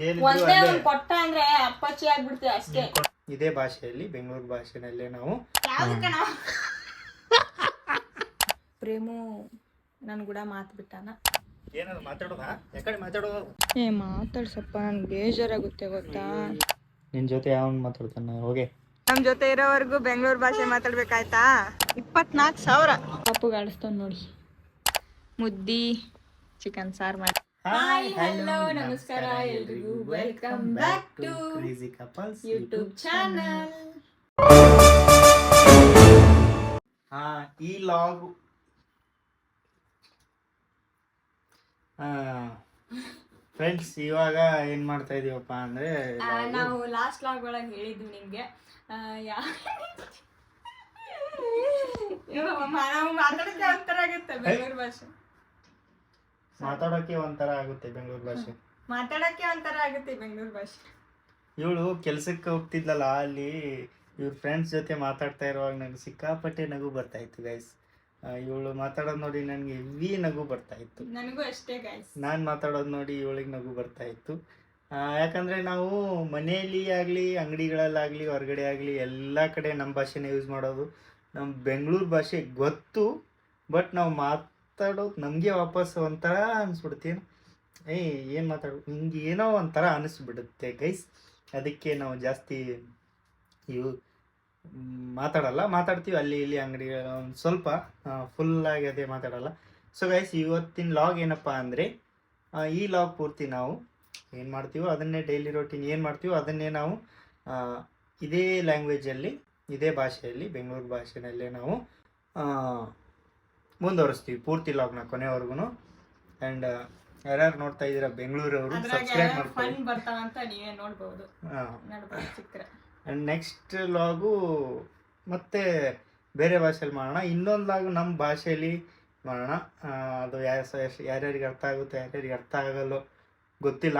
ಒಂದೇ ಅಲ್ಲೇ ಒಂದ್ ಕೊಟ್ಟ ಅಂದ್ರೆ ಅಪ್ಪಚ್ಚಿ ಆಗ್ಬಿಡ್ತೀವಿ ಅಷ್ಟೇ. ಇದೇ ಭಾಷೆಯಲ್ಲಿ ಬೆಂಗಳೂರು ಭಾಷೆನಲ್ಲೇ ನಾವು. ಯಾವ್ದು ಕಣ ಪ್ರೇಮು ನನ್ ಕೂಡ ಮಾತು ಬಿಟ್ಟಾನ. ಏನಾದ್ರು ಮಾತಾಡೋದಾ? ಯಾಕಡೆ ಮಾತಾಡೋದು? ಏ ಮಾತಾಡ್ಸಪ್ಪ ನನ್ಗೆ ಬೇಜಾರಾಗುತ್ತೆ ಗೊತ್ತಾ? ನಿನ್ ಜೊತೆ ಯಾವನ್ ಮಾತಾಡ್ತಾನ? ಹೋಗೆ. ನಮ್ ಜೊತೆ ಇರೋವರೆಗೂ ಬೆಂಗಳೂರು ಭಾಷೆ ಮಾತಾಡ್ಬೇಕಾಯ್ತಾ? ಇಪ್ಪತ್ನಾಲ್ಕು ಸಾವಿರ. ಪಪ್ಪುಗೆ ನೋಡಿ. ಮುದ್ದಿ ಚಿಕನ್ ಸಾರ್ ಮಾಡಿ. ಹಾಯ್ ಹಲೋ ನಮಸ್ಕಾರ ಎಲ್ರಿಗೂ welcome back to crazy couples YouTube channel ಹಾ ಈ ಲಾಗ್ ಫ್ರೆಂಡ್ಸ್ ಇವಾಗ ಏನ್ ಮಾಡ್ತಾ ಇದೀವಪ್ಪ ಅಂದ್ರೆ ನಾವು ಲಾಸ್ಟ್ ಲಾಗ್ ಒಳಗೆ ಹೇಳಿದ್ವಿ ನಿಮ್ಗೆ. ಆ, ಯಾ ನಾವು ಮಾತಾಡಕ್ಕೆ ಒಂಥರ ಆಗುತ್ತೆ ಬೆಂಗಳೂರು ಭಾಷೆ. ಮಾತಾಡೋಕೆ ಒಂಥರ ಆಗುತ್ತೆ ಬೆಂಗಳೂರು ಭಾಷೆ. ಮಾತಾಡಕ್ಕೆ ಒಂಥರ ಆಗುತ್ತೆ ಬೆಂಗಳೂರು ಭಾಷೆ. ಇವಳು ಕೆಲ್ಸಕ್ಕೆ ಹೋಗ್ತಿದ್ಲಲ್ಲ ಅಲ್ಲಿ ಇವ್ರ ಫ್ರೆಂಡ್ಸ್ ಜೊತೆ ಮಾತಾಡ್ತಾ ಇರುವಾಗ ನಂಗೆ ಸಿಕ್ಕಾಪಟ್ಟೆ ನಗು ಬರ್ತಾ ಇತ್ತು ಗೈಸ್ ಇವಳು ಮಾತಾಡೋದು ನೋಡಿ ನನಗೆ ಹೆವಿ ನಗು ಬರ್ತಾ ಇತ್ತು. ನನಗೂ ಅಷ್ಟೇ ಗೈಸ್ ನಾನು ಮಾತಾಡೋದು ನೋಡಿ ಇವಳಿಗೆ ನಗು ಬರ್ತಾ ಇತ್ತು. ಯಾಕಂದ್ರೆ ನಾವು ಮನೆಯಲ್ಲಿ ಆಗಲಿ ಅಂಗಡಿಗಳಲ್ಲಾಗಲಿ ಹೊರಗಡೆ ಆಗಲಿ ಎಲ್ಲ ಕಡೆ ನಮ್ಮ ಭಾಷೆನೇ ಯೂಸ್ ಮಾಡೋದು. ನಮ್ಮ ಬೆಂಗಳೂರು ಭಾಷೆ ಗೊತ್ತು ಬಟ್ ನಾವು ಮಾತಾಡೋದು ನಮಗೆ ವಾಪಸ್ ಒಂಥರ ಅನಿಸ್ಬಿಡ್ತೀನಿ ಏಯ್, ಏನು ಮಾತಾಡೋ? ಹಿಂಗೆ ಏನೋ ಒಂಥರ ಅನಿಸ್ಬಿಡುತ್ತೆ ಗೈಸ್ ಅದಕ್ಕೆ ನಾವು ಜಾಸ್ತಿ ಇವು ಮಾತಾಡಲ್ಲ. ಮಾತಾಡ್ತೀವಿ, ಅಲ್ಲಿ ಇಲ್ಲಿ ಅಂಗಡಿ, ಒಂದು ಸ್ವಲ್ಪ ಫುಲ್ಲಾಗಿ ಅದೇ ಮಾತಾಡಲ್ಲ. ಸೊ ಗೈಸ್ ಇವತ್ತಿನ ಲಾಗ್ ಏನಪ್ಪ ಅಂದರೆ ಈ ಲಾಗ್ ಪೂರ್ತಿ ನಾವು ಏನು ಮಾಡ್ತೀವೋ, ಅದನ್ನೇ ಡೈಲಿ ರೊಟೀನ್ ಏನು ಮಾಡ್ತೀವೋ, ಅದನ್ನೇ ನಾವು ಇದೇ ಲ್ಯಾಂಗ್ವೇಜಲ್ಲಿ ಇದೇ ಭಾಷೆಯಲ್ಲಿ, ಬೆಂಗಳೂರು ಭಾಷೆಯಲ್ಲೇ ನಾವು ಮುಂದುವರಿಸ್ತೀವಿ ಪೂರ್ತಿ ಲಾಗ್ನ ಕೊನೆವರೆಗೂ ಆ್ಯಂಡ್ ಯಾರ್ಯಾರು ನೋಡ್ತಾ ಇದ್ದೀರಾ ಬೆಂಗಳೂರವರು ಸಬ್ಸ್ಕ್ರೈಬ್ ಮಾಡ್ಕೊಳ್ಳಿ. ಬರ್ತಾವಂತ ನೀವೇ ನೋಡ್ಬೋದು. ಆ್ಯಂಡ್ ನೆಕ್ಸ್ಟ್ ಲಾಗು ಮತ್ತೆ ಬೇರೆ ಭಾಷೆಯಲ್ಲಿ ಮಾಡೋಣ. ಇನ್ನೊಂದು ಲಾಗ್ ನಮ್ಮ ಭಾಷೆಯಲ್ಲಿ ಮಾಡೋಣ. ಅದು ಯಾರ ಯಾರ್ಯಾರಿಗೆ ಅರ್ಥ ಆಗುತ್ತೆ ಯಾರ್ಯಾರಿಗೆ ಅರ್ಥ ಆಗಲ್ಲೋ ಗೊತ್ತಿಲ್ಲ.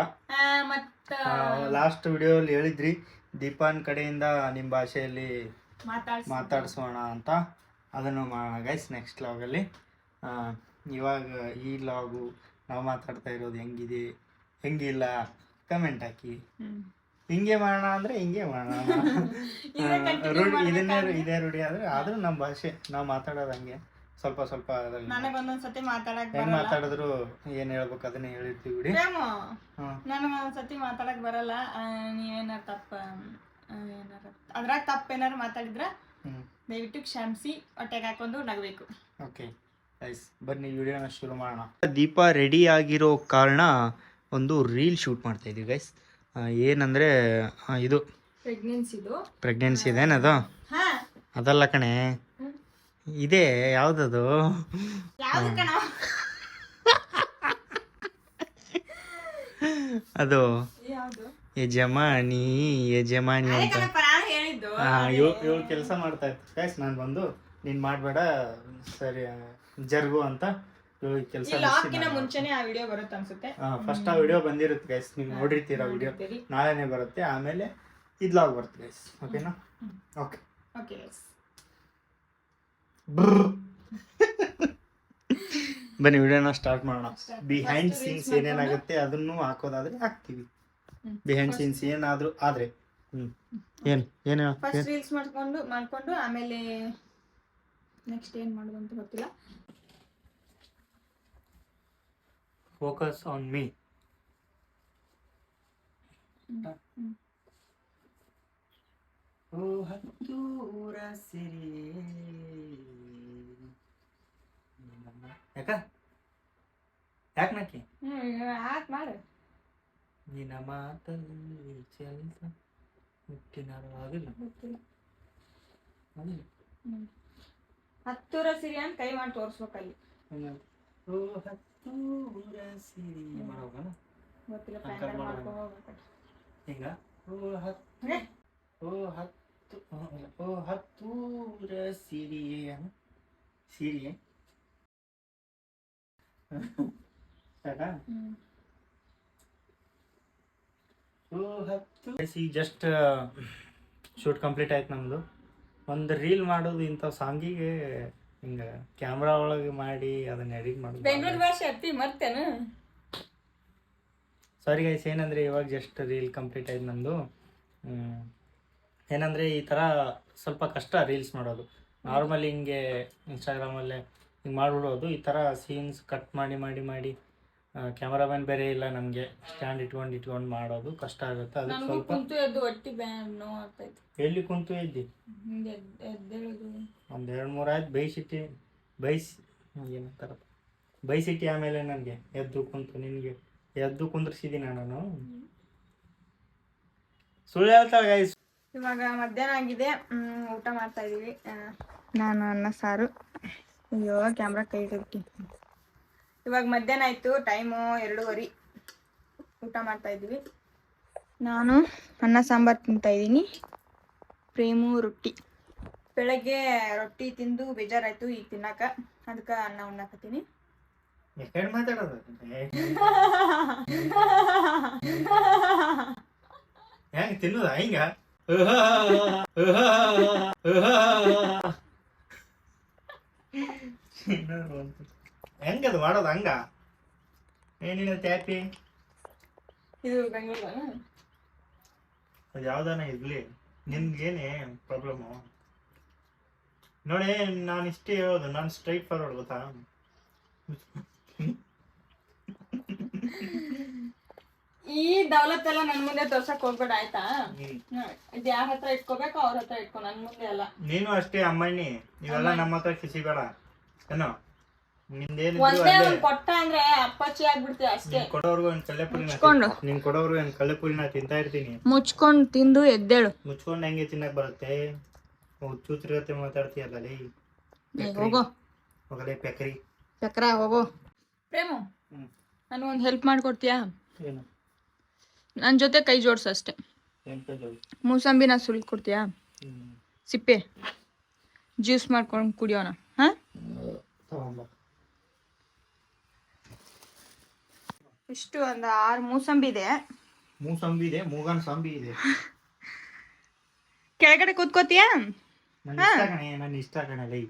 ಲಾಸ್ಟ್ ವಿಡಿಯೋಲಿ ಹೇಳಿದ್ರಿ ದೀಪಾನ್ ಕಡೆಯಿಂದ ನಿಮ್ಮ ಭಾಷೆಯಲ್ಲಿ ಮಾತಾಡ್ಸೋಣ ಅಂತ. ಅದನ್ನು ಮಾಡೋಣ ಗೈಸ್ ನೆಕ್ಸ್ಟ್ ಲಾಗಲ್ಲಿ ಇವಾಗ ಈ ಲಾಗು ನಾವು ಮಾತಾಡ್ತಾ ಇರೋದು ಹೆಂಗಿದೆ ಹೆಂಗಿಲ್ಲ ಕಮೆಂಟ್ ಹಾಕಿ. ಹಿಂಗೆ ಮಾಡೋಣ ಅಂದರೆ ಹಿಂಗೆ ಮಾಡೋಣ. ರೂಢಿ ಇದನ್ನೇ ಇದೇ ರೂಢಿ ಆದರೆ ಆದರೂ ನಮ್ಮ ಭಾಷೆ ನಾವು ಮಾತಾಡೋದು ಹಂಗೆ. ಸ್ವಲ್ಪ ಸ್ವಲ್ಪ ನನಗೆ ಒಂದೊಂದ್ಸತಿ ಮಾತಾಡಕ್ ಹೆಂಗ್ ಮಾತಾಡಿದ್ರು ಏನ್ ಹೇಳ್ಬೇಕು ಅದನ್ನ ಹೇಳಿರ್ತೀವಿ ಬಿಡಿ. ನನಗ ಒಂದ್ಸತಿ ಮಾತಾಡಕ್ ಬರಲ್ಲ. ನೀ ಏನಾರ ತಪ್ಪ ಏನಾರ ಅದ್ರಾಗ ತಪ್ಪ ಏನಾರ ಮಾತಾಡಿದ್ರ ದಯವಿಟ್ಟು ಕ್ಷಮಿಸಿ ಹೊಟ್ಟೆಗೆ ಹಾಕೊಂಡು ನಗಬೇಕು. ಓಕೆ ಗೈಸ್ ಬನ್ನಿ ವಿಡಿಯೋನ ಶುರು ಮಾಡೋಣ. ದೀಪ ರೆಡಿ ಆಗಿರೋ ಕಾರಣ ಒಂದು ರೀಲ್ ಶೂಟ್ ಮಾಡ್ತಾ ಇದೀವಿ ಗೈಸ್ ಏನಂದ್ರೆ ಆ, ಇದು ಪ್ರೆಗ್ನೆನ್ಸಿದು ಪ್ರೆಗ್ನೆನ್ಸಿ ಇದೇನದು ಹಾ. ಅದಲ್ಲ ಕಣೆ. ಇದೇ ಯಾವ್ದದು? ಯಾವ್ದು ಕಣ ಅದು ಯಾವ್ದು? ಯಜಮಾನಿ ಯಜಮಾನಿ ಅದೇ ಅಂತ. ಕಣಪ್ಪ ಹೇಳಿದ್ದು ಇವಳು ಕೆಲಸ ಮಾಡ್ತಾ ಇತ್ತು ಗೈಸ್ ನಾನು ಬಂದು ನೀನ್ ಮಾಡಬೇಡ ಸರಿ ಜರ್ಗು ಅಂತ ಕೆಲಸ ಮುಂಚೆನೆ ಆ ವಿಡಿಯೋ ಬರುತ್ತೆ ಅನ್ಸುತ್ತೆ. ಫಸ್ಟ್ ಆ ವಿಡಿಯೋ ಬಂದಿರುತ್ತೆ ಗೈಸ್ ನೀವು ನೋಡಿರ್ತೀರ ವಿಡಿಯೋ. ನಾಳೆನೇ ಬರುತ್ತೆ ಆಮೇಲೆ ಇದ್ಲಾಗ್ ಬರುತ್ತೆ ಗೈಸ್ ಓಕೆನಾ ಓಕೆ ಓಕೆ ಬನ್ನಿ ವಿಡಿಯೋನ ಸ್ಟಾರ್ಟ್ ಮಾಡೋಣ. ಬಿಹೈಂಡ್ ಸೀನ್ಸ್ ಏನೇನಾಗುತ್ತೆ ಅದನ್ನು ಹಾಕೋದಾದ್ರೆ ಹಾಕ್ತೀವಿ. ಬಿಹೈಂಡ್ ಸೀನ್ಸ್ ಏನಾದರೂ ಆದ್ರೆ. ಏನ್ ಏನು ಫಸ್ಟ್ ರೀಲ್ಸ್ ಮಾಡ್ಕೊಂಡು ಮಾಡ್ಕೊಂಡು ಆಮೇಲೆ ನೆಕ್ಸ್ಟ್ ಏನು ಮಾಡೋದು ಅಂತ ಗೊತ್ತಿಲ್ಲ. Focus on me. ಓ ಹತ್ತೂರ ಸಿರಿ. ಯಾಕ? ಯಾಕೆ ನಾಕಿ? ಹ್ಮ್ ಯಾಕೆ ಮಾಡು. ನಿನ್ನ ಮಾತಲ್ಲಿ ಚಲಿಸ ಮುಟ್ಟಿನ ಆಗಿಲ್ಲ ಹತ್ತೂರ ಸಿರಿ ಅಂತ ಕೈ ಮಾಡಿ ತೋರ್ಸ್ಬೇಕಲ್ಲಿ. ಓ ಹತ್ತೂರ ಸಿರಿ ಮಾಡೋಣ ಗೊತ್ತಿಲ್ಲ ಹಾ, ಫೈನಲ್ ಕಟ್ ಮಾಡೋಣ. ಮಾಡ್ಕೊ ಹೋಗ್ಬೇಕು ಈಗ ಓ ಹತ್ತು ಓ ಹತ್ತು ಓ ಹತ್ತೂರ ಸಿರಿಯೇ ಸಿರಿಯೇ ಸಾಕಾ ಈಗ ಜಸ್ಟ್ ಶೂಟ್ ಕಂಪ್ಲೀಟ್ ಆಯ್ತು ನಮ್ಮದು ಒಂದು ರೀಲ್ ಮಾಡೋದು ಇಂಥ ಸಾಂಗಿಗೆ ಹಿಂಗೆ ಕ್ಯಾಮ್ರಾ ಒಳಗೆ ಮಾಡಿ ಅದನ್ನ ಎಡಿಟ್ ಮಾಡೋದು ಬೆಂಗಳೂರು ಭಾಷೆ ಅತ್ತಿ ಮರ್ತೇನು? ಸಾರಿ ಗೈಸ್ ಏನಂದರೆ ಇವಾಗ ಜಸ್ಟ್ ರೀಲ್ ಕಂಪ್ಲೀಟ್ ಆಯ್ತು ನಮ್ಮದು. ಏನಂದರೆ ಈ ಥರ ಸ್ವಲ್ಪ ಕಷ್ಟ ರೀಲ್ಸ್ ಮಾಡೋದು. ನಾರ್ಮಲಿ ಹಿಂಗೆ ಇನ್ಸ್ಟಾಗ್ರಾಮಲ್ಲೇ ಹಿಂಗೆ ಮಾಡಿಬಿಡೋದು. ಈ ಥರ ಸೀನ್ಸ್ ಕಟ್ ಮಾಡಿ ಮಾಡಿ ಮಾಡಿ ಕ್ಯಾಮರಾಮನ್ ಬೇರೆ ಇಲ್ಲ ನಮಗೆ. ಸ್ಟ್ಯಾಂಡ್ ಇಟ್ಕೊಂಡು ಇಟ್ಕೊಂಡು ಮಾಡೋದು ಕಷ್ಟ ಆಗುತ್ತೆ. ಅದಕ್ಕೆ ನನಗೂ ಸ್ವಲ್ಪ ಕುಂತು ಎದ್ದು ಹೊಟ್ಟಿ ಬ್ಯಾ ನೋವು ಆಗ್ತೈತಿ. ಎಲ್ಲಿ ಕುಂತು ಹಿಂಗೆ ಎದ್ದು ಎದ್ದೇಳೋದು. ಒಂದು ಎರಡು ಮೂರು ಆಯ್ತು ಬೈಸಿಟ್ಟಿ ಬೈಸಿ ಏನಂತಾರ ಬೈಸಿಟ್ಟಿ ಆಮೇಲೆ ನನಗೆ ಎದ್ದು ಕುಂತು ನಿನಗೆ ಎದ್ದು ಕುಂದ್ರಿಸಿದ್ದೀನಿ ನಾನು? ಸುಳ್ಳು ಹೇಳ್ತಾಳೆ ಗೈಸ್ ಇವಾಗ ಮಧ್ಯಾಹ್ನ ಆಗಿದೆ. ಊಟ ಮಾಡ್ತಾ ಇದೀವಿ. ಆ, ನಾನು ಅನ್ನ ಸಾರು. ಅಯ್ಯೋ ಕ್ಯಾಮ್ರಾ ಕೈ ಇಟ್ಬಿಟ್ಟು ಇವಾಗ ಮಧ್ಯಾಹ್ನ ಆಯ್ತು ಟೈಮು ಎರಡೂವರೆ. ಊಟ ಮಾಡ್ತಾ ಇದ್ವಿ ನಾನು ಅನ್ನ ಸಾಂಬಾರು ತಿಂತಾ ಇದ್ದೀನಿ. ಪ್ರೇಮು ರೊಟ್ಟಿ. ಬೆಳಗ್ಗೆ ರೊಟ್ಟಿ ತಿಂದು ಬೇಜಾರಾಯ್ತು ಈಗ ತಿನ್ನಕ. ಅದಕ್ಕೆ ಅನ್ನ ಉಣ್ಣಾಕತ್ತೀನಿ ಹೆಂಗ್ ತಿನ್ನೋದ? ಹಿಂಗ? ಹೆಂಗದು ಮಾಡೋದು ಹಂಗ? ಏನೇನು ತ್ಯಾಪಿ. ಇದು ಬೆಂಗಳೂರು ಅದು ಯಾವ್ದಾನ ಇರ್ಲಿ. ನಿಮ್ಗೇನೇ ಪ್ರಾಬ್ಲಮ್ಮು ನೋಡಿ ನಾನು ಇಷ್ಟೇ ಹೇಳೋದು ನಾನು ಸ್ಟ್ರೈಟ್ ಫಾರ್ವರ್ಡ್ ಗೊತ್ತಾ? ಈ ದೌಲತ್ ಎಲ್ಲ ನನ್ ಮುಂದೆ ತೋರ್ಸಕ್ ಹೋಗ್ಬೇಡ ಆಯ್ತಾ. ಇದ್ ಯಾರ ಹತ್ರ ಇಟ್ಕೋಬೇಕು ಅವ್ರ ಹತ್ರ ಇಟ್ಕೊ ನನ್ ಮುಂದೆ ಅಲ್ಲ ನೀನು ಅಷ್ಟೇ ಅಮ್ಮಣ್ಣಿ. ಇವೆಲ್ಲ ನಮ್ಮ ಹತ್ರ ಕಿಸಿಬೇಡ. ಏನೋ? ಒಂದೇ ಒಂದ್ ಕೊಟ್ಟ ಅಂದ್ರೆ ಅಪ್ಪಚ್ಚಿ ಆಗ್ಬಿಡ್ತೀವಿ ಅಷ್ಟೇ. ನೀನ್ ಕೊಡೋರ್ಗು ಒಂದ್ ಮುಚ್ಕೊಂಡು. ನೀನ್ ಕೊಡೋರ್ಗು ಒಂದ್ ಕಲ್ಲೆಪುರಿನ ತಿಂತಾ ಇರ್ತೀನಿ. ಮುಚ್ಕೊಂಡ್ ತಿಂದು ಎದ್ದೇಳು. ಮುಚ್ಕೊಂಡು ಹೆಂಗೆ ತಿನ್ನಕ್ ಬರುತ್ತೆ? ಚೂತ್ರಿಗತ್ತೆ ಮಾತಾಡ್ತೀಯಲ್ಲ ಲೇ. ಹೋಗೋ. ಹೋಗಲೇ ಪೆಕ್ರಿ. ಚಕ್ರ ಹೋಗೋ. ಪ್ರೇಮು ನಾನು ಒಂದ್ ಹೆಲ್ಪ್ ಮಾಡ್ಕೊಡ್ತೀಯಾ? ಏನು? ನನ್ನ ಜೊತೆ ಕೈ ಜೋಡ್ಸು ಅಷ್ಟೇ. ಮೂಸಂಬಿನ ಸುಲ್ ಕೊಡ್ತೀಯಾ ಸಿಪ್ಪೆ. ಜ್ಯೂಸ್ ಮಾಡ್ಕೊಂಡು ಕುಡಿಯೋಣ ಹಾ ತಗೊಂಬ ಇಷ್ಟು ಒಂದು ಆರು ಮೂಸಂಬಿ ಇದೆ. ಮೂಸಂಬಿ ಇದೆ ಮೂಗನ್ ಸಂಬಿ ಇದೆ. ಕೆಳಗಡೆ ಕೂತ್ಕೋತೀಯ? ನನ್ನ ಇಷ್ಟ ಕಣೆ ನನ್ನ ಲೈ.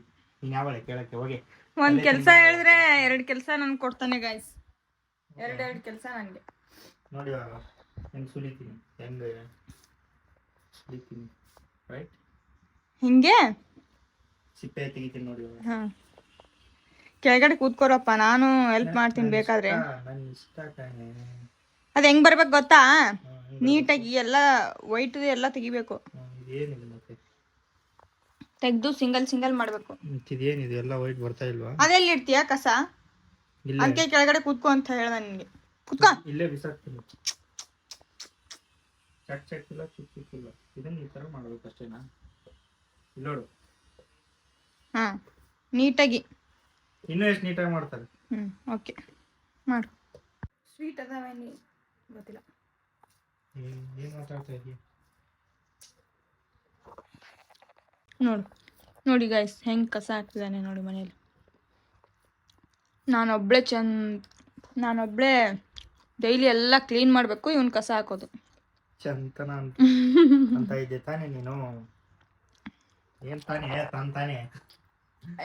ನೀನ್ ಯಾವಳೆ ಕೇಳಕ್ಕೆ ಹೋಗಿ? ಒಂದ್ ಕೆಲಸ ಹೇಳಿದ್ರೆ ಎರಡು ಕೆಲಸ ನನ್ ಕೊಡ್ತಾನೆ ಗಾಯ್ಸ್ ಎರಡ್ ಎರಡು ಕೆಲಸ ನನಗೆ ನೋಡಿ ಹೆಂಗ್ ಸುಲಿತೀನಿ ಹೆಂಗ ಸುಲಿತೀನಿ ರೈಟ್ ಹಿಂಗೆ? ಸಿಪ್ಪೆ ತೆಗಿತೀನಿ ನೋಡಿ ಹಾ. ಕೆಳಗಡೆ ಕೂತ್ಕೋರಪ್ಪ ನಾನು ಹೆಲ್ಪ್ ಮಾಡ್ತೀನಿ ಬೇಕಾದ್ರೆ. ಅದ್ ಹೆಂಗ್ ಬರ್ಬೇಕು ಗೊತ್ತಾ? ನೀಟಾಗಿ ಎಲ್ಲ ವೈಟ್ ಎಲ್ಲ ತೆಗಿಬೇಕು. ತೆಗ್ದು ಸಿಂಗಲ್ ಸಿಂಗಲ್ ಮಾಡ್ಬೇಕು. ಇದೇನಿದೆ ಎಲ್ಲ ವೈಟ್ ಬರ್ತಾ ಇಲ್ವಾ? ಅದೆಲ್ಲಿ ಇಡ್ತೀಯಾ ಕಸ? ಅದಕ್ಕೆ ಕೆಳಗಡೆ ಕೂತ್ಕೋ ಅಂತ ಹೇಳ್ದ ನಿನ್ಗೆ. ಕೂತ್ಕೋ. ಇಲ್ಲೇ ಬಿಸಾಕ್ತೀನಿ. ಚಕ್ ಚಕ್ ಇಲ್ಲ ಚುಕ್ ಚುಕ್ ಇಲ್ಲ. ಇದನ್ನ ಈ ತರ ಮಾಡ್ಬೇಕು ಅಷ್ಟೇನಾ ನೋಡು. ಹಾ ನೀಟಾಗಿ. ಇನ್ನೂ ಎಷ್ಟು ನೀಟಾಗಿ ಮಾಡ್ತಾರೆ? ಹ್ಮ್ ಓಕೆ ಮಾಡು. ಸ್ವೀಟ್ ಅದಾವೇನಿ ಗೊತ್ತಿಲ್ಲ. ಏನ್ ಮಾತಾಡ್ತಾ ಇದೀಯ ನೋಡು ನೋಡಿ ಗಾಯ್ಸ್ ಹೆಂಗೆ ಕಸ ಹಾಕ್ತಿದ್ದಾನೆ ನೋಡಿ ಮನೇಲಿ. ನಾನೊಬ್ಳೆ ಚಂದ ನಾನೊಬ್ಳೆ ಡೈಲಿ ಎಲ್ಲ ಕ್ಲೀನ್ ಮಾಡಬೇಕು ಇವನು ಕಸ ಹಾಕೋದು. ಚಂತನ ಅಂತ. ಅಂತ ಇದ್ದೆ ತಾನೇ ನೀನು? ಏನು ತಾನೇ? ತನ್ ತಾನೇ?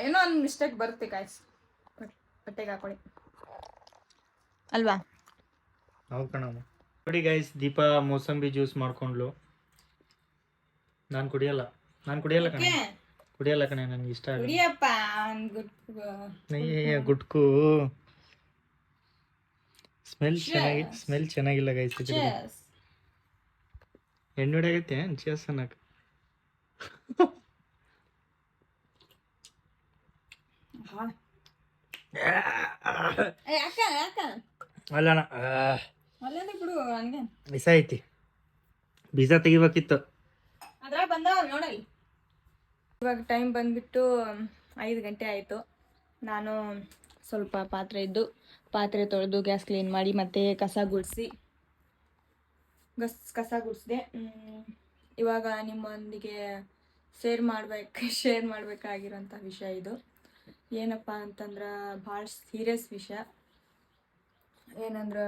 ಏನೋ ಒಂದು ಮಿಸ್ಟೇಕ್ ಬರುತ್ತೆ ಗಾಯ್ಸ್ ಬಟ್ಟೆಗೆ ಹಾಕೊಳ್ಳಿ. ಅಲ್ವಾ? ಹೌದು ಕಣಮ್ಮ ನೋಡಿ ಗೈಸ್ ದೀಪ ಮೋಸಂಬಿ ಜ್ಯೂಸ್ ಮಾಡ್ಕೊಂಡ್ಲು. ನಾನು ಕುಡಿಯಲ್ಲ. ನಾನು ಕುಡಿಯಲ್ಲ ಕಣೆ. ಕುಡಿಯಲ್ಲ ಕಣೆ ನನಗೆ ಇಷ್ಟ ಆಗಲ್ಲ. ಕುಡಿಯಪ್ಪ ಗುಟ್ಕು. ಸ್ಮೆಲ್ ಚೆನ್ನಾಗಿ ಸ್ಮೆಲ್ ಚೆನ್ನಾಗಿಲ್ಲ ಗೈಸ್ ಎಣ್ಣೆ ಆಗೈತೆ ಚೇಸ್ ಅನ್ನಕ್ ಯಾಕ ಯಾಕ ಅಲ್ಲಣ್ಣ ಅಲ್ಲೇ ಬಿಡು ಹಂಗೆ. ಬಿಸ ಐತಿ. ಬೀಜ ತೆಗಿಬೇಕಿತ್ತು. ಅದ್ರಾಗ ಬಂದವ ನೋಡಲ್ಲಿ. ಇವಾಗ ಟೈಮ್ ಬಂದ್ಬಿಟ್ಟು ಐದು ಗಂಟೆ ಆಯಿತು. ನಾನು ಸ್ವಲ್ಪ ಪಾತ್ರೆ ಇದ್ದು ಪಾತ್ರೆ ತೊಳೆದು ಗ್ಯಾಸ್ ಕ್ಲೀನ್ ಮಾಡಿ ಮತ್ತೆ ಕಸ ಗುಡಿಸಿ ಗಸ್ ಕಸ ಗುಡಿಸಿದೆ. ಇವಾಗ ನಿಮ್ಮೊಂದಿಗೆ ಶೇರ್ ಮಾಡ್ಬೇಕು ಶೇರ್ ಮಾಡಬೇಕಾಗಿರೋಂಥ ವಿಷಯ ಇದು. ಏನಪ್ಪ ಅಂತಂದ್ರೆ ಭಾಳ ಸೀರಿಯಸ್ ವಿಷಯ. ಏನಂದ್ರೆ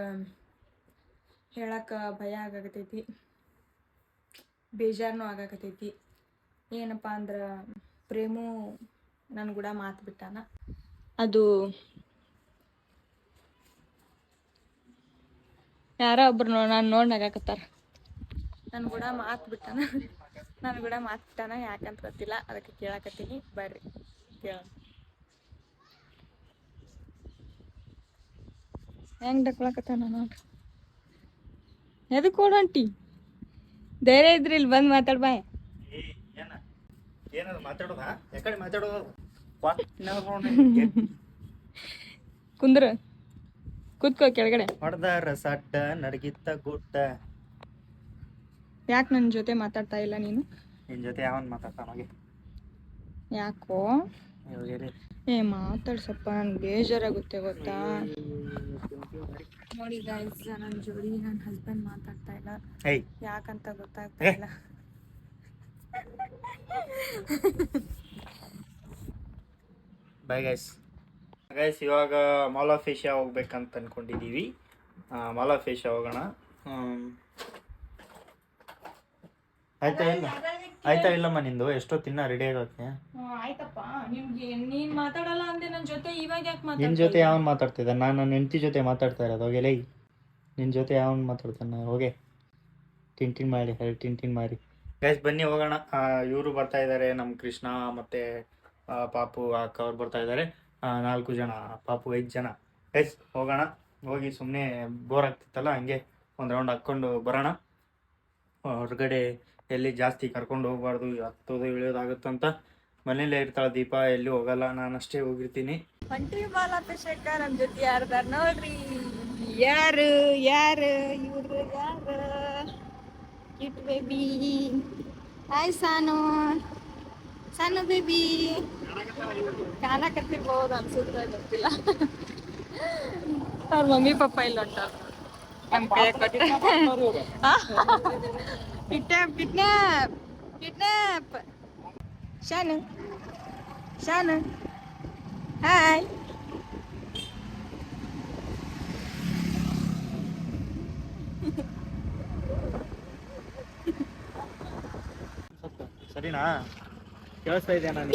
ಹೇಳಕ್ಕೆ ಭಯ ಆಗಾಕತೈತಿ ಬೇಜಾರನು ಆಗಾಕತೈತಿ ಏನಪ್ಪ ಅಂದ್ರೆ ಪ್ರೇಮು ನನ್ನ ಕೂಡ ಮಾತು ಬಿಟ್ಟಾನ. ಅದು ಯಾರೋ ಒಬ್ರು ನೋ, ನಾನು ನೋಡಿ ನಗಾಕತ್ತಾರ ನನ್ನ ಕೂಡ ಮಾತು ಬಿಟ್ಟಾನ. ನನ್ನ ಕೂಡ ಮಾತು ಬಿಟ್ಟಾನ ಯಾಕಂತ ಗೊತ್ತಿಲ್ಲ. ಅದಕ್ಕೆ ಕೇಳಕತ್ತೀನಿ. ಬರ್ರಿ. ಕೇಳೋಣ. ಹೆಂಗ್ ಡಕ್ಕೊಳಕತ್ತಾನ ನೋಡ್ರಿ ಎದಕ್ಕೆ ಓಡಂಟಿ ಧೈರ್ಯ ಇದ್ರಿ ಇಲ್ಲಿ ಬಂದು ಮಾತಾಡ್ ಬಾಯ್. ಏ ಏನ? ಏನದು ಮಾತಾಡೋದ? ಯಾಕಡೆ ಮಾತಾಡೋದು. ಕುಂದ್ರ ಕುತ್ಕೋ ಕೆಳಗಡೆ. ಹೊಡೆದ ರಸಡ್ಡ ನಡಗಿತ್ತ ಗುಟ್ಟ. ಯಾಕೆ ನನ್ನ ಜೊತೆ ಮಾತಾಡ್ತಾ ಇಲ್ಲ ನೀನು? ನಿನ್ನ ಜೊತೆ ಯಾವನ್ ಮಾತಾಡ್ತಾನ ಹೋಗಿ. ಯಾಕೋ? ಏ ಮಾತಾಡ್ಸಪ್ಪ ನನ್ಗೆ ಬೇಜಾರಾಗುತ್ತೆ ಗೊತ್ತಾ? ನೋಡಿ ಗೈಸ್ ನನ್ನ ಜೋಡಿ ನನ್ನ ಹಸ್ಬೆಂಡ್ ಮಾತಾಡ್ತಾ ಇಲ್ಲ. ಯಾಕಂತ ಗೊತ್ತಾಗ್ತಾ ಇಲ್ಲ. ಬಾಯ್ ಗೈಸ್ ಗೈಸ್ ಇವಾಗ ಮಾಲ್ ಆಫ್ ಏಷ್ಯಾ ಹೋಗ್ಬೇಕಂತ ಅನ್ಕೊಂಡಿದ್ದೀವಿ ಮಾಲ್ ಆಫ್ ಏಷ್ಯಾ ಹೋಗೋಣ. ಆಯ್ತಾ ಇಲ್ಲ? ಆಯ್ತಾ ಇಲ್ಲಮ್ಮ ನಿಂದು? ಎಷ್ಟೊತ್ತಿನ ರೆಡಿ ಆಗೋಕೆ. ಆಯ್ತಪ್ಪ. ನಿಮ್ಗೆ ನೀನ್ ಮಾತಾಡಲ್ಲ ಅಂದೆ ನನ್ನ ಜೊತೆ ಇವಾಗ ಯಾಕೆ ನಿನ್ ಮಾತಾಡ್ತಾ ಜೊತೆ ಯಾವನ್ ಮಾತಾಡ್ತಿದ್ದ? ನಾನು ನನ್ನ ಹೆಂಡತಿ ಜೊತೆ ಮಾತಾಡ್ತಾ ಇರೋದು. ಹೋಗಿ ಲೈ ನಿನ್ ಜೊತೆ ಯಾವನ್ ಮಾತಾಡ್ತಾನೆ ಹೋಗೆ. ಟಿನ್ ಟಿನ್ ಮಾಡಿ ಹೇಳಿ ಟಿನ್ ಟಿನ್ ಮಾಡಿ. ಗೈಸ್ ಬನ್ನಿ ಹೋಗೋಣ. ಇವರು ಬರ್ತಾ ಇದ್ದಾರೆ ನಮ್ಮ ಕೃಷ್ಣ ಮತ್ತೆ ಆ, ಪಾಪು ಅಕ್ಕ ಅವ್ರು ಬರ್ತಾ ಇದ್ದಾರೆ ನಾಲ್ಕು ಜನ ಪಾಪು ಐದು ಜನ. ಗೈಸ್ ಹೋಗೋಣ. ಹೋಗಿ ಸುಮ್ಮನೆ ಬೋರ್ ಆಗ್ತಿತ್ತಲ್ಲ ಹಂಗೆ ಒಂದು ರೌಂಡ್ ಹಾಕ್ಕೊಂಡು ಬರೋಣ. ಹೊರಗಡೆ ಎಲ್ಲಿ ಜಾಸ್ತಿ ಕರ್ಕೊಂಡು ಹೋಗ್ಬಾರ್ದು ಹತ್ತೋದು ಇಳಿಯೋದಾಗುತ್ತಂತ ಮನೇಲೇ ಇರ್ತಾಳೆ ದೀಪ ಎಲ್ಲಿ ಹೋಗಲ್ಲ ನಾನು ಅಷ್ಟೇ ಹೋಗಿರ್ತೀನಿ. ಹೊಂಟ್ರಿ ಬಾಲಾಭಿಷೇಕ ನಮ್ ಜೊತೆ ಯಾರ್ದಾರ ನೋಡ್ರಿ? ಯಾರು ಯಾರು ಇವ್ರು ಯಾರು? Cute baby hi Sanu Sanu baby ಕಾಣಕತ್ತಿರ್ಬೋದು ಅನ್ಸುತ್ತೆ ಗೊತ್ತಿಲ್ಲ. ಅವ್ರ ಮಮ್ಮಿ ಪಪ್ಪ ಇಲ್ಲ ಹೊಂಟಾರ ನಮ್ ಕೈಯಾಗ kidnap kidnap kidnap Shanu Shanu hi ಸರಿನಾ? ಕೇಳಿಸ್ತಾ ಇದೆಯಾ ನಾನು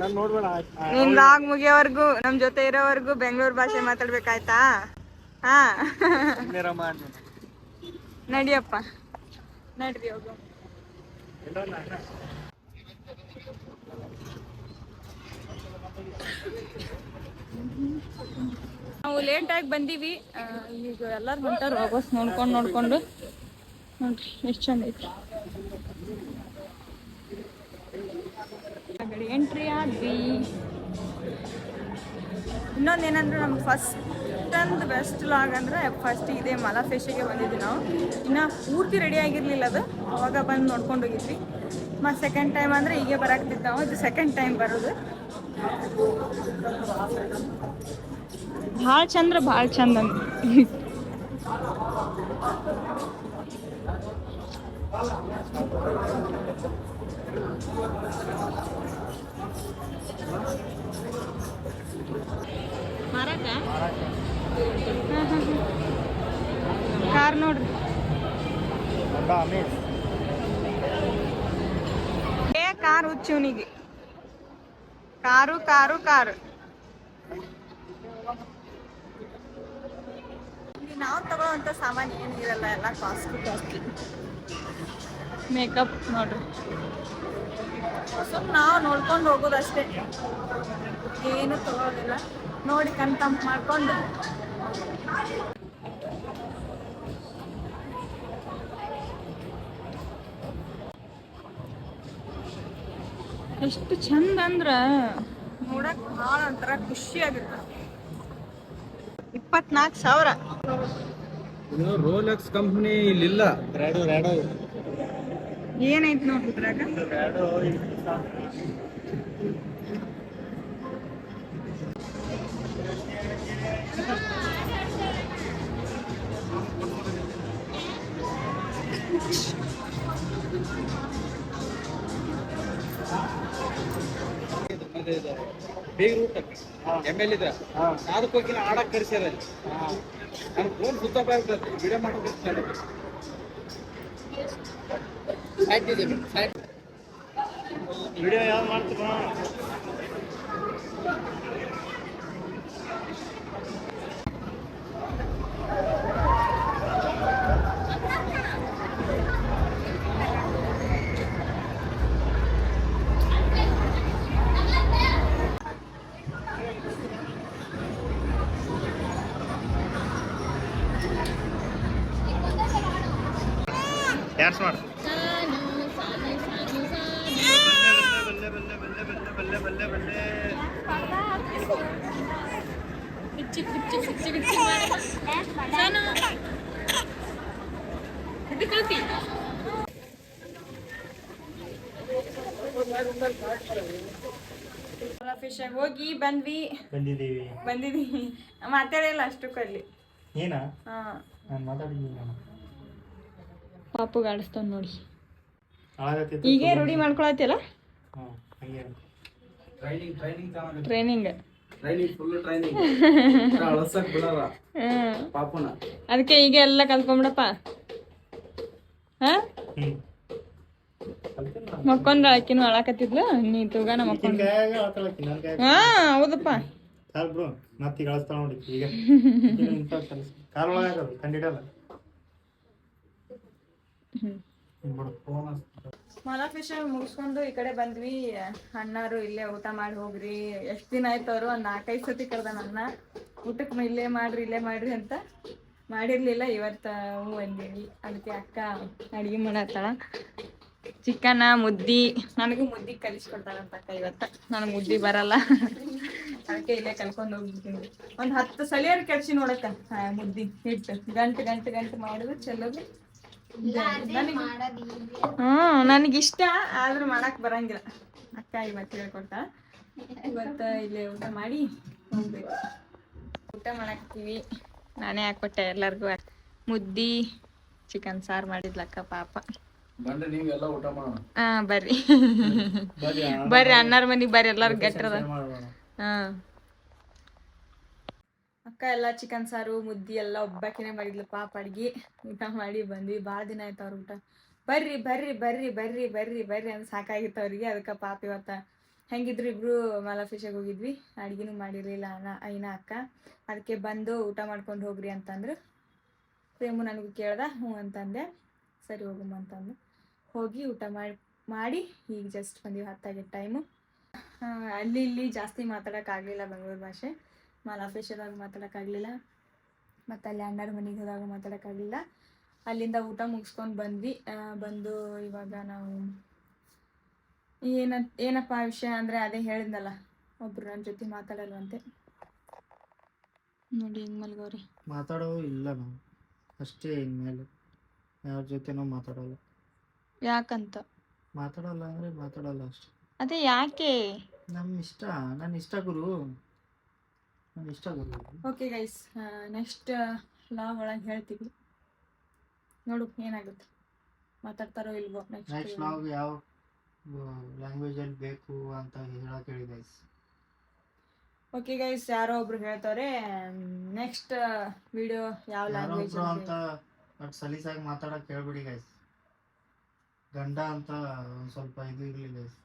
ನಾನು ನೋಡ್ಬೇಡ ನಿನ್ ಲಾಗ್ ಮುಗಿಯೋವರೆಗೂ ನಮ್ ಜೊತೆ ಇರೋವರೆಗೂ ಬೆಂಗಳೂರು ಭಾಷೆ ಮಾತಾಡ್ಬೇಕಾಯ್ತಾ? ಹಾ. ನಡಿಯಪ್ಪ. ನಡ್ರಿ ಹೋಗು. ನಾವು ಲೇಟಾಗಿ ಬಂದೀವಿ. ಈಗ ಎಲ್ಲರೂ ಹೊಂಟಾರ, ವಾಪಸ್ ನೋಡ್ಕೊಂಡು ನೋಡ್ಕೊಂಡು. ನೋಡ್ರಿ, ಎಷ್ಟು ಚಂದ ಐತಿ. ಎಂಟ್ರಿ ಆದ್ವಿ ಇನ್ನೊಂದು ಏನಂದ್ರೆ ನಮ್ಗೆ ಫಸ್ಟ್ ಅಂದ್ ಬೆಸ್ಟ್ ಲಾಗ್ ಅಂದರೆ ಫಸ್ಟ್ ಇದೇ ಮಲಾಫೇಶಿಗೆ ಬಂದಿದ್ವಿ ನಾವು. ಇನ್ನು ಪೂರ್ತಿ ರೆಡಿ ಆಗಿರಲಿಲ್ಲ ಅದು. ಅವಾಗ ಬಂದು ನೋಡ್ಕೊಂಡು ಹೋಗಿದ್ವಿ. ಮತ್ತು ಸೆಕೆಂಡ್ ಟೈಮ್ ಅಂದರೆ ಹೀಗೆ ಬರಾಕ್ತಿದ್ದು ನಾವು. ಇದು ಸೆಕೆಂಡ್ ಟೈಮ್ ಬರೋದು. ಭಾಳ ಚಂದ್ರ, ಭಾಳ ಚಂದ ಕಾರ್ ನೋಡ್ರಿ. ಏ ಕಾರ್ ಹುಚ್ಚು ಇವನಿಗೆ. Car car car. ನಾವು ತಗೊಳ್ಳೋವಂಥ ಸಾಮಾನು ಏನಿರಲ್ಲ ಇರಲ್ಲ ಎಲ್ಲ ಕಾಸ್ಟ್ಲಿ ಕಾಸ್ಟ್ಲಿ ಮೇಕಪ್ ನೋಡ್ರಿ. ಸುಮ್ಮನೆ ನಾವು ನೋಡ್ಕೊಂಡು ಹೋಗೋದಷ್ಟೇ. ಏನು ತಗೊಳ್ಳೋದಿಲ್ಲ ನೋಡಿ ಕಣ್ತಂಪು ಮಾಡ್ಕೊಂಡು. ಎಷ್ಟು ಚಂದ ಅಂದ್ರ. ನೋಡಕ್ ಭಾಳ ಒಂಥರ ಖುಷಿ ಆಗುತ್ತೆ ಇಪ್ಪತ್ನಾಲ್ಕು ಸಾವಿರ. ಇದು ರೋಲೆಕ್ಸ್ ಕಂಪ್ನಿ ಇಲ್ಲಿಲ್ಲ. ನೋಡ್ಬಿಟ್ರಾಗ ಏನೈತಿ ನೋಡ್ರಿ ಬೀಗ್ ರೂಟ್ ಎಂ ಎಲ್ ಇದ್ರ ಅದಕ್ಕೆ ಹೋಗಿ ನಾ ಆಡಕ್ ಕರ್ಸ್ಯಾರ ಅಲ್ಲಿ. ನನ್ನ ಫೋನ್ ಸುತ್ತ ಆಗ್ತದೆ ವಿಡಿಯೋ ಮಾಡೋಕೆ ವಿಡಿಯೋ ಯಾವ್ದು ಮಾಡ್ತೀರ? ಡ್ಯಾನ್ಸ್ ಮಾಡು ಫಿಶ್ ಹೋಗಿ ಬಂದ್ವಿ ಬಂದಿದೀವಿ ಬಂದಿದೀವಿ ಮಾತಾಡಿಲ್ಲ ಅಷ್ಟಕ್ಕಲ್ಲಿ. ಏನಾ? ಹಾ. ನಾನು ಮಾತಾಡಿದ್ದೀನಿ ಪಾಪು ಗಾಡಿಸ್ತಾವ ನೋಡಿ. ಈಗ ರೂಢಿ ಮಾಡ್ಕೊಳತ್ತಿಲ್ಲ ಹಾಂ ಟ್ರೈನಿಂಗ್ ಟ್ರೈನಿಂಗ್ ಚೆನ್ನಾಗಿ ಟ್ರೈನಿಂಗ್ ಟ್ರೈನಿಂಗ್ ಫುಲ್ ಟ್ರೈನಿಂಗ್ ಅಳಸಕ್ ಬಿಡಲ್ಲ ಹ್ಮ್ ಪಾಪುನ. ಅದಕ್ಕೆ ಈಗ ಎಲ್ಲ ಕಲ್ತ್ಕೊಂಬಿಡಪ್ಪ. ಹಾ? ಅಳಕಿನ ಅಳಾಕತ್ತಿದ್ಲು ನೀ ತೂಗಾನ ಮಕ್ಕೊಂಡ್. ಹಾ ಹೌದಪ್ಪ. ಸಾಲ್ ಬ್ರೋ ಅಳಿಸ್ತಾಳ ನೋಡಿ ಈಗ ಕಂಡಿಡಲ್ಲ. ಫೋನ್ ಮಲ ಫಿಶಲ್ ಮುಗಿಸ್ಕೊಂಡು ಈ ಕಡೆ ಬಂದ್ವಿ. ಅಣ್ಣಾರು ಇಲ್ಲೇ ಊಟ ಮಾಡಿ ಹೋಗ್ರಿ. ಎಷ್ಟ್ ದಿನ ಆಯ್ತು ಅವರು? ಒಂದ್ ನಾಲ್ಕೈದು ಸತಿ ಕರೆದ ನನ್ನ ಊಟಕ್ ಇಲ್ಲೇ ಮಾಡ್ರಿ ಇಲ್ಲೇ ಮಾಡ್ರಿ ಅಂತ ಮಾಡಿರ್ಲಿಲ್ಲ. ಇವತ್ತ ಹೂ ಅಂದೀವಿ ಅದಕ್ಕೆ ಅಕ್ಕ ಅಡಿಗೆ ಮಾಡತ್ತಾಳ. ಚಿಕನ ಮುದ್ದಿ. ನನಗೂ ಮುದ್ದಿ ಕಲಿಸ್ಕೊಡ್ತಾಳಂತ ಅಕ್ಕ ಇವತ್ತ. ನನಗೆ ಮುದ್ದಿ ಬರಲ್ಲ. ಅದಕ್ಕೆ ಇಲ್ಲೇ ಕಲ್ಕೊಂಡು ಹೋಗ್ಬಿಟ್ಟಿನಿ ಒಂದ್ ಹತ್ತು ಸಲಿಯರ್ ಕೆಡ್ಸಿ ನೋಡಕ್ಕ ಮುದ್ದಿ ಹಿಟ್ಟು. ಗಂಟು ಗಂಟು ಗಂಟು ಮಾಡುದು, ಚೆಲ್ಲೋದು. ಹ್ಮ್ ಇಷ್ಟ ಆದ್ರೂ ಮಾಡಕ್ ಬರಂಗಿಲ್ಲ. ಅಕ್ಕ ಇವತ್ತು ಹೇಳ್ಕೊಟ್ಟ ಇವತ್ತ ಇಲ್ಲಿ ಊಟ ಮಾಡಿ ಹೋಗ್ಬೇಕು. ಊಟ ಮಾಡಾಕ್ತೀವಿ. ನಾನೇ ಹಾಕ್ಕೊಟ್ಟೆ ಎಲ್ಲರಿಗೂ. ಮುದ್ದಿ ಚಿಕನ್ ಸಾರ್ ಮಾಡಿದ್ಲಕ್ಕ ಪಾಪ. ಹಾ ಬರ್ರಿ. ಬರ್ರಿ ಅಣ್ಣಾರ ಮನಿಗ್ ಬರ್ರಿ ಎಲ್ಲಾರು ಗಟ್ರದ. ಹಾ. ಅಕ್ಕ ಎಲ್ಲ ಚಿಕನ್ ಸಾರು, ಮುದ್ದಿ ಎಲ್ಲ ಒಬ್ಬಾಕಿನೇ ಮಾಡಿದ್ಲು ಪಾಪ ಅಡ್ಗಿ. ಊಟ ಮಾಡಿ ಬಂದ್ವಿ. ಭಾಳ ದಿನ ಆಯ್ತು ಅವ್ರ ಊಟ. ಬರ್ರಿ ಬರ್ರಿ ಬರ್ರಿ ಬರ್ರಿ ಬರ್ರಿ ಬರ್ರಿ ಅಂತ ಸಾಕಾಗಿತ್ತು ಅವ್ರಿಗೆ. ಅದಕ್ಕೆ ಪಾಪ ಇವತ್ತ ಹೆಂಗಿದ್ರು ಇಬ್ರು ಮಲಫಿಶಾಗ ಹೋಗಿದ್ವಿ. ಅಡ್ಗಿನೂ ಮಾಡಿರ್ಲಿಲ್ಲ ಅಣ್ಣ, ಐನ, ಅಕ್ಕ. ಅದಕ್ಕೆ ಬಂದು ಊಟ ಮಾಡ್ಕೊಂಡು ಹೋಗ್ರಿ ಅಂತಂದ್ರು. ಪ್ರೇಮು ನನಗೂ ಕೇಳ್ದ, ಹ್ಞೂ ಅಂತಂದೆ. ಸರಿ ಹೋಗಮ್ಮ ಅಂತಂದು ಹೋಗಿ ಊಟ ಮಾಡಿ ಮಾಡಿ ಈಗ ಜಸ್ಟ್ ಬಂದೀವಿ ಹತ್ತಾಗಿದ್ದ ಟೈಮು ಅಲ್ಲಿ ಇಲ್ಲಿ ಜಾಸ್ತಿ ಮಾತಾಡೋಕ್ಕಾಗಲಿಲ್ಲ ಬೆಂಗಳೂರು ಭಾಷೆ. ಮಾಲಾಫೇಶದಾಗ ಮಾತಾಡೋಕ್ಕಾಗಲಿಲ್ಲ. ಮತ್ತು ಅಲ್ಲಿ ಅಣ್ಣರ ಮನೆಗೆ ಹೋದಾಗ ಮಾತಾಡೋಕ್ಕಾಗಲಿಲ್ಲ. ಅಲ್ಲಿಂದ ಊಟ ಮುಗಿಸ್ಕೊಂಡು ಬಂದ್ವಿ. ಬಂದು ಇವಾಗ ನಾವು ಏನ ಏನಪ್ಪ ವಿಷಯ ಅಂದರೆ ಅದೇ ಹೇಳಿದ್ನಲ್ಲ ಒಬ್ರು ನನ್ನ ಜೊತೆ ಮಾತಾಡಲ್ವಂತೆ. ನೋಡಿ ಹಿಂಗೆ ಮಲ್ಗೋರಿ ಮಾತಾಡೋ ಇಲ್ಲ ನಾವು ಅಷ್ಟೇ ಇನ್ಮೇಲೆ. ಯಾರ ಜೊತೆನೂ ಮಾತಾಡಲ್ಲ. ಯಾಕಂತ? ಮಾತಾಡಲ್ಲ ಅಂದ್ರೆ ಮಾತಾಡಲ್ಲ ಅಷ್ಟೇ. ಅದೇ ಯಾಕೆ? ನಮ್ಮ ಇಷ್ಟ ನನ್ನ ಇಷ್ಟ ಗುರು. ಓಕೆ ಗೈಸ್ ನೆಕ್ಸ್ಟ್ ಲಾಗ್ ಒಳಗೆ ಹೇಳ್ತೀವಿ. ನೋಡು ಏನಾಗುತ್ತೆ? ಮಾತಾಡ್ತಾರೋ ಇಲ್ವೋ ನೆಕ್ಸ್ಟ್ ಲಾಗ್ ಯಾವ ಲ್ಯಾಂಗ್ವೇಜ್ ಅಲ್ಲಿ ಬೇಕು ಅಂತ ಹೇಳಕ್ ಹೇಳಿ ಗೈಸ್ ಓಕೆ ಗೈಸ್ ಯಾರೋ ಒಬ್ರು ಹೇಳ್ತಾರೆ ನೆಕ್ಸ್ಟ್ ವಿಡಿಯೋ ಯಾವ ಲ್ಯಾಂಗ್ವೇಜ್ ಅಂತ ಬಟ್ ಸಲೀಸಾಗಿ ಮಾತಾಡಕ್ ಹೇಳ್ಬಿಡಿ ಗೈಸ್ ಗಂಡ ಅಂತ ಒಂದು ಸ್ವಲ್ಪ ಇದು ಇರ್ಲಿ ಗೈಸ್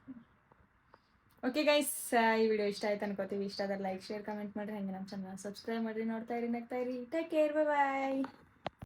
ಓಕೆ ಗೈಸ್ ಈ ವಿಡಿಯೋ ಇಷ್ಟ ಆಯ್ತು ಅನ್ಕೋತೀವಿ. ಇಷ್ಟ ಆದ್ರೆ ಲೈಕ್ ಶೇರ್ ಕಮೆಂಟ್ ಮಾಡ್ರಿ. ಹಂಗೆ ನಮ್ಮ ಚಾನಲ್ ಸಬ್ಸ್ಕ್ರೈಬ್ ಮಾಡ್ರಿ. ನೋಡ್ತಾ ಇರಿ, ನಗ್ತಾ ಇರಿ. Take care bye